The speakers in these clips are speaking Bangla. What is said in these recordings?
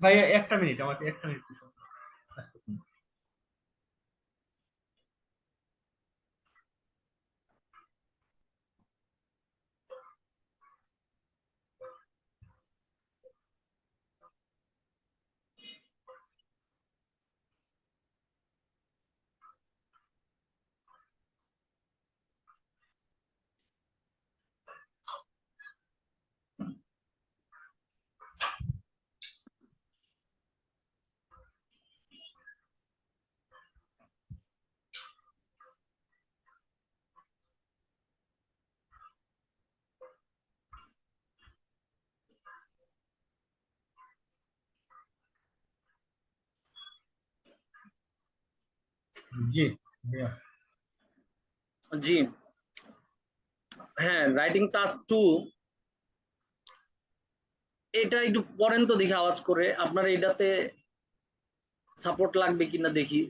ভাই একটা মিনিট আমাকে একটা মিনিট জি জি হ্যাঁ রাইটিং টাস্ক টু এটা একটু পড়েন তো দেখি আওয়াজ করে আপনার এটাতে সাপোর্ট লাগবে কিনা দেখি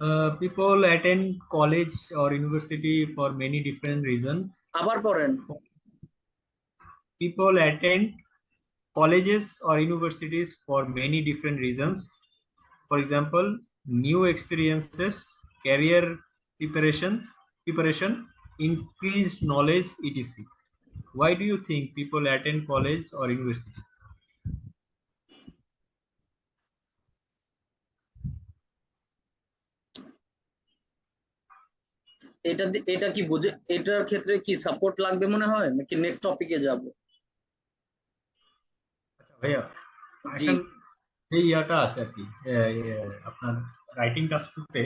Uh, people attend college or university for many different reasons. আবার পড়েন People attend colleges or universities for many different reasons. For example, new experiences, career preparations, preparation, increased knowledge, etc. Why do you think people attend college or university? এটা দি- এটা কি বুঝে এটার ক্ষেত্রে কি সাপোর্ট লাগবে মনে হয় নাকি নেক্সট টপিকে যাব আচ্ছা ভাইয়া জি। এখন এই ইয়াটা আছে আর কি। আপনার রাইটিং টাস্কতে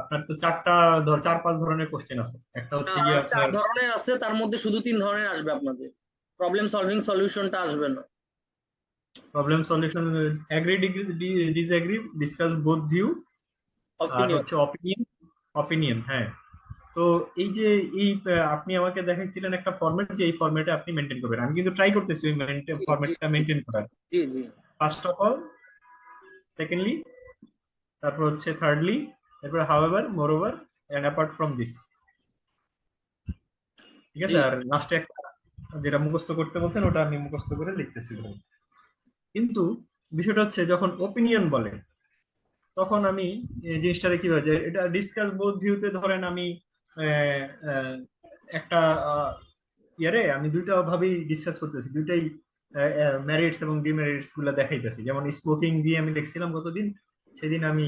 আপনার তো চারটা ধর চার পাঁচ ধরনের কোশ্চেন আছে। একটা হচ্ছে গিয়ে চার ধরনের আছে তার মধ্যে শুধু তিন ধরনের আসবে আপনাদের। প্রবলেম সলভিং সলিউশনটা আসবে না। Problem solution agree degree disagree discuss both view আর. হচ্ছে অপিনিয়ন অপিনিয়ন হ্যাঁ। তো এই যে এই আপনি আমাকে দেখাইছিলেন একটা ফরম্যাট যে এই ফরম্যাটে আপনি মেনটেন করবেন। আমি কিন্তু ট্রাই করতেছি ওই ফরম্যাটটা। মেনটেন করার। জি জি। ফার্স্ট অফ অল সেকেন্ডলি তারপর হচ্ছে থার্ডলি তারপর however moreover and apart from this ঠিক আছে? আর লাস্টে একটা যেটা মুখস্থ করতে বলছেন ওটা আমি মুখস্থ করে লিখতেছি। কিন্তু বিষয়টা হচ্ছে যখন ওপিনিয়ন বলে তখন আমি এই কি কীভাবে যে এটা ডিসকাস বোধ ভিউতে ধরেন আমি একটা ইয়ারে আমি দুইটা ভাবেই ডিসকাস করতেছি দুইটাই ম্যারিটস এবং ডিমেরিটসগুলা দেখাইতেছি। যেমন স্মোকিং দিয়ে আমি দেখছিলাম গতদিন, সেদিন আমি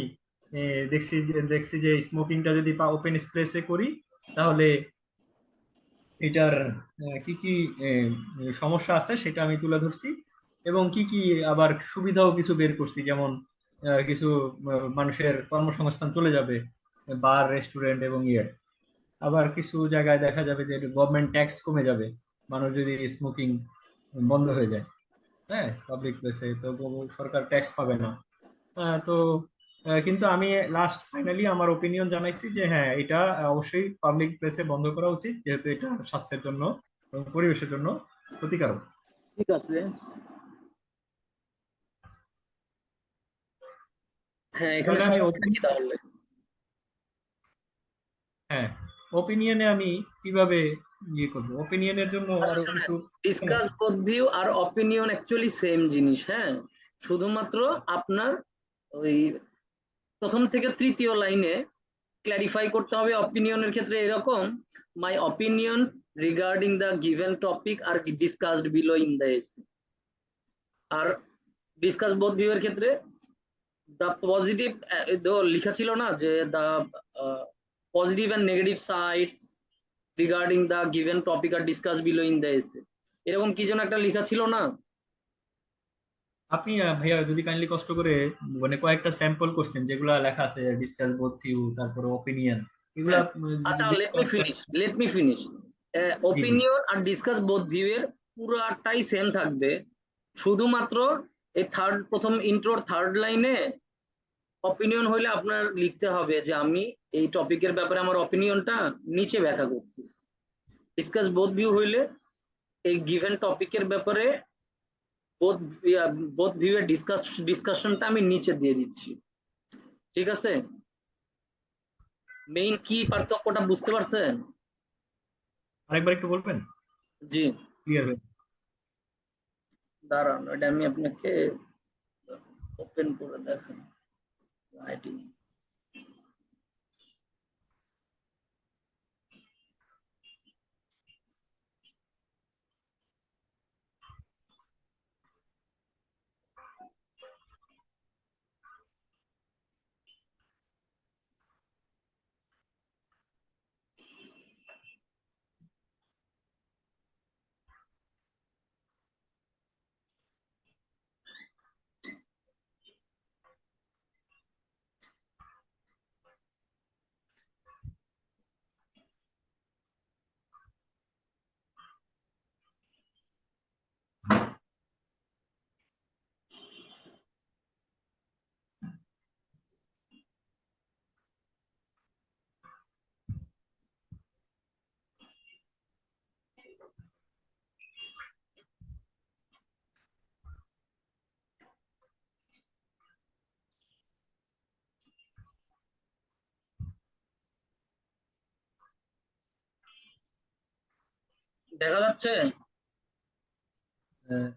দেখছি দেখছি যে স্মোকিংটা যদি ওপেন স্পেসে করি, তাহলে এটার কি কি সমস্যা আছে সেটা আমি তুলে ধরছি এবং কি কি আবার সুবিধাও কিছু বের করছি। যেমন কিছু মানুষের কর্মসংস্থান চলে যাবে বার রেস্টুরেন্ট এবং ইয়ে। আবার কিছু জায়গায় দেখা যাবে যে গভর্নমেন্ট ট্যাক্স কমে যাবে। মানুষ যদি স্মোকিং বন্ধ হয়ে যায়। হ্যাঁ পাবলিক প্লেসে তো সরকার ট্যাক্স পাবে না। তো কিন্তু আমি লাস্ট ফাইনালি আমার ওপিনিয়ন জানাইছি যে হ্যাঁ এটা অবশ্যই পাবলিক প্লেসে বন্ধ করা উচিত যেহেতু এটা স্বাস্থ্যের জন্য এবং পরিবেশের জন্য ক্ষতিকারক। ঠিক আছে। হ্যাঁ এখানে তাহলে? হ্যাঁ ওপিনিয়নে আমি কীভাবে ইয়ে করব। ওপিনিয়নের জন্য আরও কিছু ডিসকাস বোথ ভিউ আর অপিনিয়ন অ্যাকচুয়ালি সেম জিনিস হ্যাঁ? শুধুমাত্র আপনার ওই প্রথম থেকে তৃতীয় লাইনে ক্ল্যারিফাই করতে হবে অপিনিয়নের ক্ষেত্রে এরকম my opinion regarding the given topic R discussed below in the essay R discuss both view এর ক্ষেত্রে দ্য পজিটিভ লেখা ছিল না যে the positive and negative sides regarding the given topic R discuss below in the essay এরকম কি যেন একটা লেখা ছিল না? আপনি ভাইয়া যদি কাইন্ডলি কষ্ট করে মানে কয়েকটা স্যাম্পল কোশ্চেন যেগুলা লেখা আছে ডিসকাস বোথ ভিউ তারপরে ওপিনিয়ন এগুলা আচ্ছা let me finish let me finish opinion আর ডিসকাস বোথ ভিউ এর পুরোটাই সেম থাকবে। শুধুমাত্র এই থার্ড প্রথম ইন্ট্রোর থার্ড লাইনে অপিনিয়ন হইলে আপনার লিখতে হবে যে আমি এই টপিকের ব্যাপারে আমার অপিনিয়নটা নিচে ব্যাখ্যা করতেছি। ডিসকাস বোধ ভিউ হইলে এই গিভেন টপিকের ব্যাপারে বোথ বোথ ভিউ এর ডিসকাস ডিসকাশনটা আমি নিচে দিয়ে দিচ্ছি। ঠিক আছে? মেইন কি পার্থক্যটা বুঝতে পারছেন? আরেকবার একটু বলবেন? জি। ক্লিয়ার হয়ে দাঁড়ান এটা আমি আপনাকে ওপেন করে দেখাই। রাইটিং দেখা যাচ্ছে? আহ,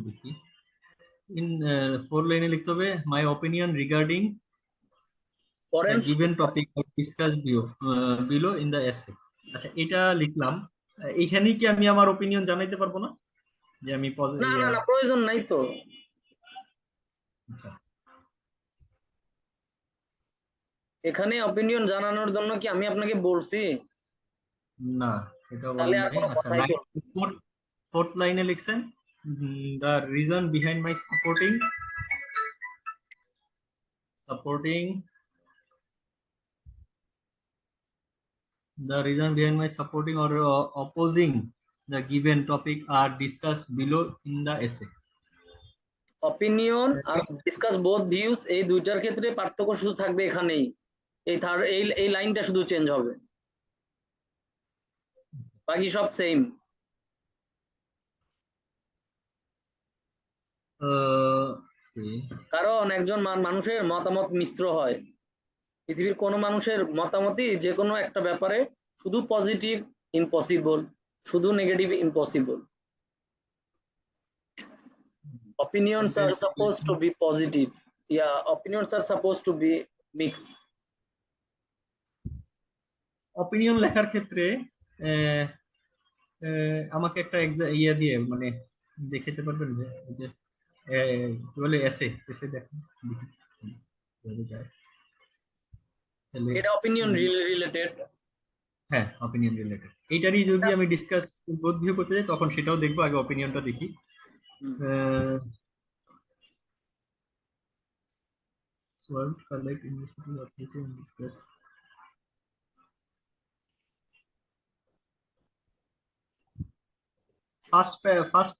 দেখি। ইন ফোর লাইনে লিখতে হবে my opinion regarding foreign given topic discuss below in the essay আচ্ছা এটা লিখলাম। আহ, এইখানেই কি আমি আমার ওপিনিয়ন জানাইতে পারব না? যে আমি না না না প্রয়োজন নাই তো। আচ্ছা। এখানে অপিনিয়ন জানানোর জন্য কি আমি আপনাকে বলছি? না। এটা তাহলে বলেন আর নাই কোনো কথাই ফোর্থ লাইনে লিখছেন the reason behind my supporting supporting the reason behind my supporting or uh, opposing the given topic are discussed below in the essay. Opinion R discuss both views এই দুইটার ক্ষেত্রে পার্থক্য শুধু থাকবে এখানেই। এই থার্ড এই এই লাইনটা শুধু চেঞ্জ হবে। বাকি সব সেম কারণ একজন মানুষের মতামত মিশ্র হয়। পৃথিবীর কোনো মানুষের মতামতই যে কোনো একটা ব্যাপারে শুধু পজিটিভ ইম্পসিবল শুধু negative impossible opinions are supposed to be positive. Yeah opinions are supposed to be mixed. Opinion লেখার ক্ষেত্রে আমাকে একটা ইয়ে দিয়ে মানে দেখাতে পারবেন যে কি বলে এসে এসে দেখেন এটা opinion রিলেটেড হ্যাঁ অপিনিয়ন রিলেটেড এইটারই যদি আমি ডিসকাস বোধ ভিউ করতে যাই তখন সেটাও দেখব আগে অপিনিয়নটা দেখি। World collect university applicant and discuss first first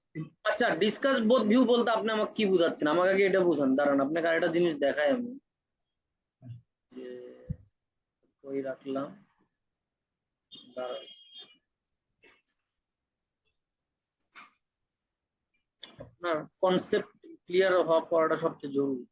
আচ্ছা ডিসকাস বোথ ভিউ বলতে আপনি আমাকে কি বুঝাচ্ছেন? আমাকে আগে এটা বুঝান, দাঁড়ান, আপনাকে আরেকটা জিনিস দেখাই আমি। যে কই রাখলাম? আপনার কনসেপ্ট ক্লিয়ার হওয়া পড়াটা সবচেয়ে জরুরি।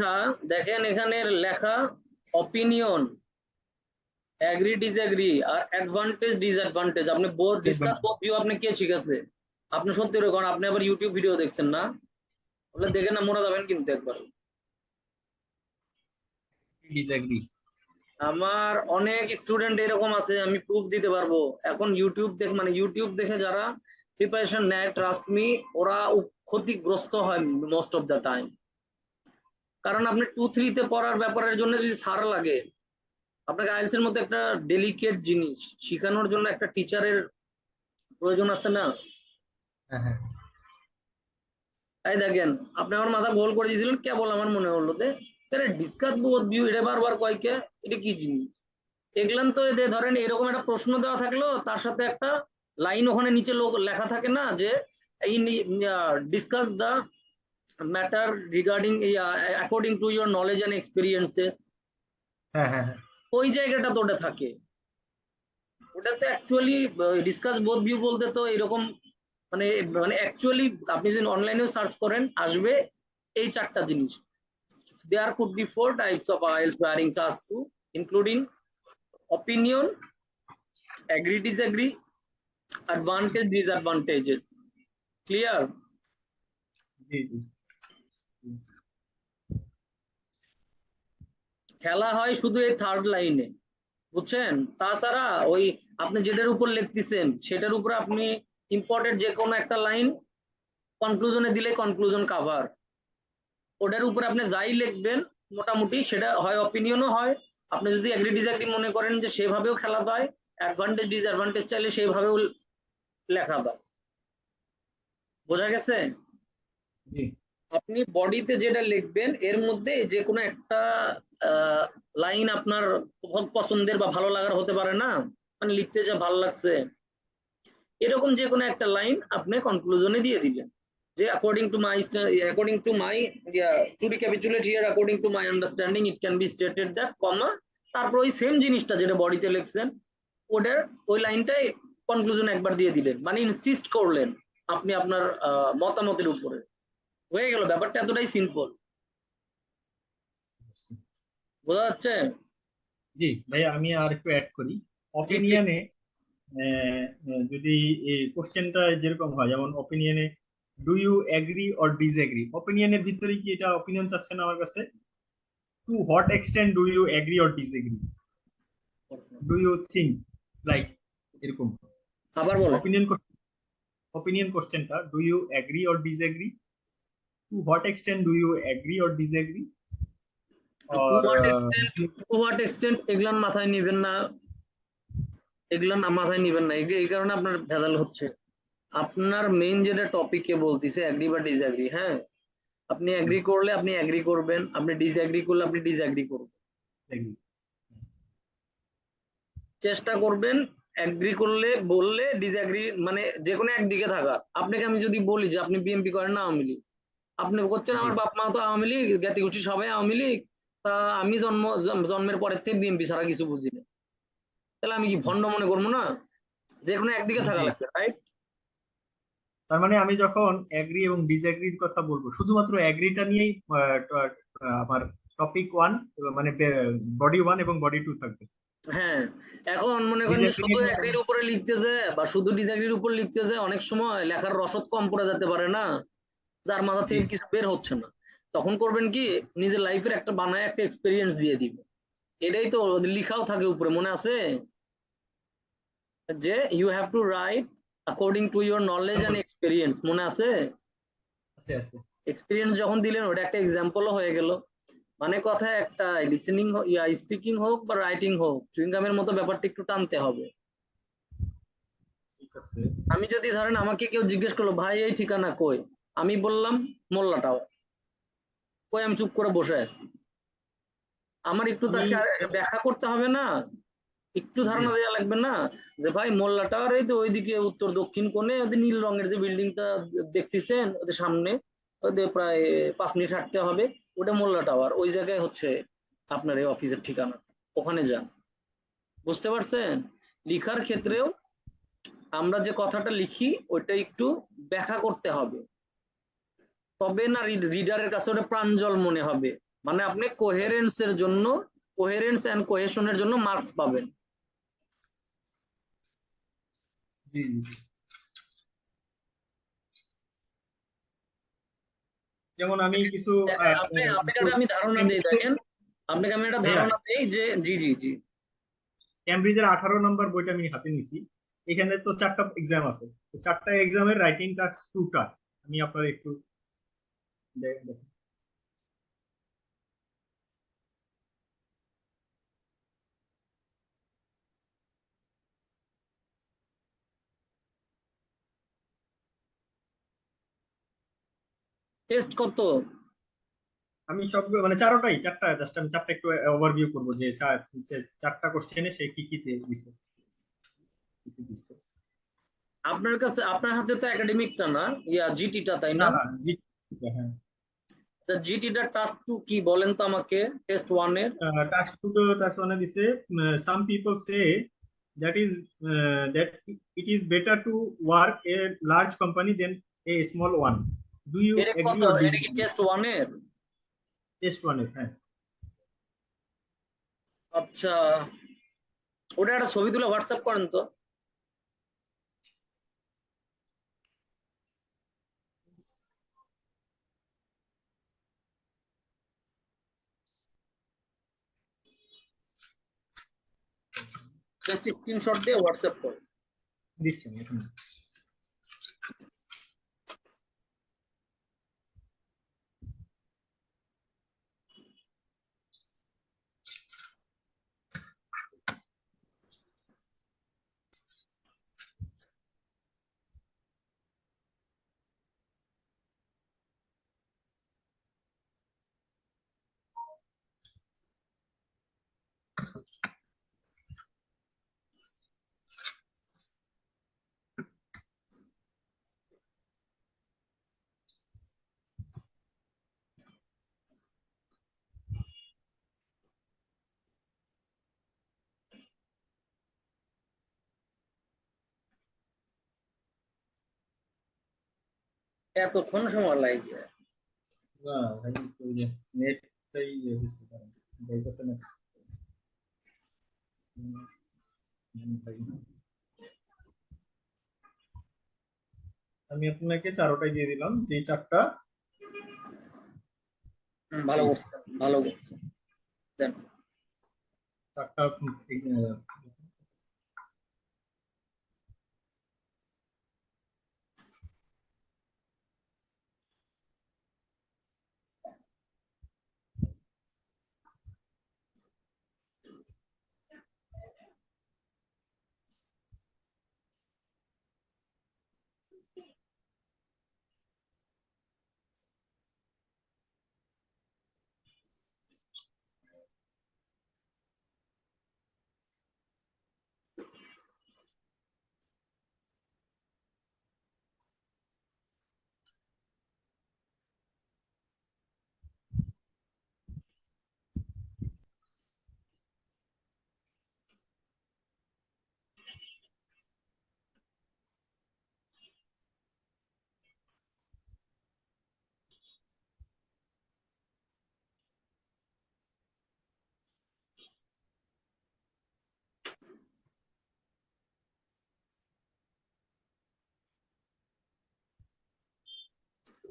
আচ্ছা দেখেন এখানে লেখা অপিনিয়ন অ্যাগ্রি ডিসএগ্রি আর অ্যাডভান্টেজ ডিসঅ্যাডভান্টেজ আপনি বোথ ডিসকাস বোথ ভিউ আপনি কে শিখাচ্ছে? আপনি সত্যি করে কোন আপনি আবার ইউটিউব ভিডিও দেখছেন না? বলে দেখে না মনে যাবেন কিন্তু একবার। ডিসএগ্রি আমার অনেক স্টুডেন্ট এরকম আছে আমি প্রুফ দিতে পারব। এখন ইউটিউব দেখ মানে ইউটিউব দেখে যারা প্রিপারেশন নেয় ট্রাস্ট মি ওরা ক্ষতিগ্রস্ত হয় মোস্ট অফ দ্য টাইম কারণ আপনি টু থ্রিতে পড়ার ব্যাপারের জন্য যদি সার লাগে আপনাকে আইএলস এর মতো একটা ডেলিকেট জিনিস শেখানোর জন্য একটা টিচারের প্রয়োজন আছে না? হ্যাঁ হ্যাঁ। তাই দেখেন আপনি আমার মাথা গোল করে দিয়েছিলেন কেবল আমার মনে হলো যে ডিসকাস বোধ ভিউ এটা বারবার কয়কে এটা কি জিনিস? দেখলেন তো এদের ধরেন এরকম একটা প্রশ্ন দেওয়া থাকল তার সাথে একটা লাইন ওখানে নিচে লোক লেখা থাকে না যে discuss the matter regarding according to your knowledge and experiences ওই জায়গাটা তো ওটা থাকে। ওটাতে অ্যাকচুয়ালি ডিসকাস বোথ ভিউ বলতে তো এরকম মানে মানে অ্যাকচুয়ালি আপনি যদি অনলাইনেও সার্চ করেন আসবে এই চারটা জিনিস। There could be four types of IELTS writing task two including opinion agree disagree advantage disadvantages clear? জি জি। খেলা হয় শুধু এই থার্ড লাইনে বুঝছেন? তাছাড়া ওই আপনি যেটার উপর লিখতেছেন সেটার উপর আপনি ইম্পর্টেন্ট যে কোনো একটা লাইন কনক্লুশনে দিলে কনক্লুশন কাভার ওটার উপর আপনি যাই লিখবেন মোটামুটি সেটা হয় অপিনিয়নও হয়। আপনি যদি এগ্রি ডিসএগ্রি মনে করেন যে সেভাবেও খেলা হয় অ্যাডভান্টেজ ডিসঅ্যাডভান্টেজ চাইলে সেইভাবেও লেখা হয় বোঝা গেছে? জি। আপনি বডিতে যেটা লিখবেন এর মধ্যে যে কোনো একটা লাইন আপনার পছন্দের বা ভালো লাগার হতে পারে না। মানে লিখতে যা ভালো লাগছে। এরকম যে কোনো একটা লাইন আপনি কনক্লুশনে দিয়ে দিবেন। যে according to my according to my to recapitulate here according to my understanding it can be stated that comma তারপর ওই সেম জিনিসটা যেটা বডিতে লিখছেন ওটার ওই লাইনটাই কনক্লুশন একবার দিয়ে দিলেন মানে ইনসিস্ট করলেন আপনি আপনার মতামতের উপরে। হয়ে গেল, ব্যাপারটা এতটাই সিম্পল বোঝা যাচ্ছে? জি ভাইয়া আমি আর একটু অ্যাড করি। অপিনিয়নে যদি এই কোশ্চেনটা যেরকম হয় যেমন অপিনিয়নে do you agree or disagree অপিনিয়নের ভিতরে কি এটা অপিনিয়ন চাচ্ছেন আমার কাছে? To what extent do you agree or disagree do you think like এরকম। আবার বলো। Ques- opinion কোশ্চেনটা do you agree or disagree to what extent do you agree or disagree To what extent? To what extent এগুলান মাথায় নিবেন না? এগুলান মাথায় নিবেন না। এই- কারণে আপনার ভেজাল হচ্ছে। আপনার মেইন যেটা টপিকে বলতিছে অ্যাগ্রি বা ডিসঅ্যাগ্রি হ্যাঁ? আপনি অ্যাগ্রি করলে আপনি অ্যাগ্রি করবেন আপনি ডিসঅ্যাগ্রি করলে আপনি ডিসঅ্যাগ্রি করবেন। চেষ্টা করবেন অ্যাগ্রি করলে বললে ডিসঅ্যাগ্রি মানে যে কোনো একদিকে থাকা। আপনাকে আমি যদি বলি যে আপনি বিএমপি করেন না আওয়ামী লীগ আপনি করছেন আমার বাপ মা তো আওয়ামী লীগ জ্ঞাতি গোষ্ঠী সবাই আওয়ামী লীগ তা আমি জন্ম জন্ম- জন্মের পরের থেকে বিএমপি ছাড়া কিছু বুঝি না। তাহলে আমি কি ভণ্ড মনে করব না? যে কোনো একদিকে থাকা। লাগবে রাইট তার মানে আমি যখন এগ্রি এবং ডিসএগ্রির কথা বলব শুধুমাত্র এগ্রিটা নিয়েই আমার টপিক ওয়ান মানে বডি ওয়ান এবং বডি টু থাকবে। হ্যাঁ এখন মনে করেন যে শুধু অ্যাগ্রির উপরে লিখতেছে বা শুধু ডিসঅ্যাগ্রির উপর লিখতে লিখতেছে অনেক সময় লেখার রসদ কম পড়ে যেতে পারে না যার মাথা থেকে কিছু বের হচ্ছে না। তখন করবেন কি নিজের লাইফের একটা বানায় একটা এক্সপিরিয়েন্স দিয়ে দিবে। এটাই তো লিখাও থাকে উপরে মনে আছে? যে you have to write according to your knowledge and experience মনে আছে? এক্সপিরিয়েন্স যখন দিলেন ওটা একটা এক্সাম্পলও হয়ে গেল। মানে কথা একটা লিসেনিং ইয়া স্পিকিং হোক বা রাইটিং হোক চুইংগামের মতো ব্যাপারটা একটু টানতে হবে। আমি যদি ধরেন আমাকে কেউ জিজ্ঞেস করল ভাই এই ঠিকানা কই? আমি বললাম মোল্লাটাও। কই আমি চুপ করে বসে আছি। আমার একটু তাকে ব্যাখ্যা করতে হবে না একটু ধারণা দেওয়া লাগবে না যে ভাই মোল্লা টাওয়ার এই তো ওইদিকে উত্তর দক্ষিণ কোণে ওদের নীল রঙের যে বিল্ডিংটা দেখতেছেন ওদের সামনে ওদের প্রায় পাঁচ মিনিট হাঁটতে হবে ওটা মোল্লা টাওয়ার ওই জায়গায় হচ্ছে আপনার এই অফিসের ঠিকানা ওখানে যান। বুঝতে পারছেন? লিখার ক্ষেত্রেও আমরা যে কথাটা লিখি ওইটা একটু ব্যাখ্যা করতে হবে। তবে না রিডারের কাছে ওটা প্রাঞ্জল মনে হবে মানে আপনি কোহেরেন্স এর জন্য কোহেরেন্স এন্ড কোহেশনের জন্য মার্কস পাবেন। যেমন আমি কিছু আপনি আপনাকে আমি ধারণা দিই দেখেন আপনাকে আমি একটা হ্যাঁ। ধারণা দিই যে জি জি জি ক্যামব্রিজের আঠারো নম্বর বইটা আমি হাতে নিছি এখানে তো চারটা এক্সাম আছে তো চারটা এক্সামের রাইটিং টাস্ক টুটা আমি আপনার একটু। টেস্ট কত? আমি সব মানে চারোটাই চারটা জাস্ট আমি চারটা একটু ওভারভিউ করব যে চার- যে চারটা কোশ্চেনে সে কি কি দিছে। আপনার কাছে আপনার হাতে তো একাডেমিকটা না ইয়া জিটিটা তাই না? হ্যাঁ। the gt the কি বলেন তো আমাকে? টেস্ট 1 এর? টাস্ক 2 তো টাস্ক 1 এ দিছে some people is it better to work a large company than a small ওয়ানের? টেস্ট 1 এর হ্যাঁ। আচ্ছা ওটা একটা ছবি তুলে হোয়াটসঅ্যাপ করেন তো। জাস্ট স্ক্রিনশট দিয়ে হোয়াটসঅ্যাপ করুন দিচ্ছি আমি এখন এতক্ষণ সময় লাগে না ভাই নেটটাই ইয়ে হয়েছে কারণ না। আমি আপনাকে চারোটাই দিয়ে দিলাম যে চারটা। ভালো ভালো চারটা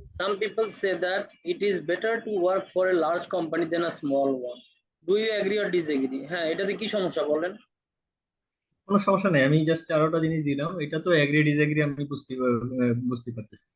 Some people say that it is better to work for a large company than a small one. Do you agree or disagree? হ্যাঁ এটাতে কি সমস্যা বলেন কোনো সমস্যা নেই আমি জাস্ট চারোটা জিনিস দিলাম এটা তো এগ্রি ডিসএগ্রি আমি বুঝতে বুঝতে পারতেছি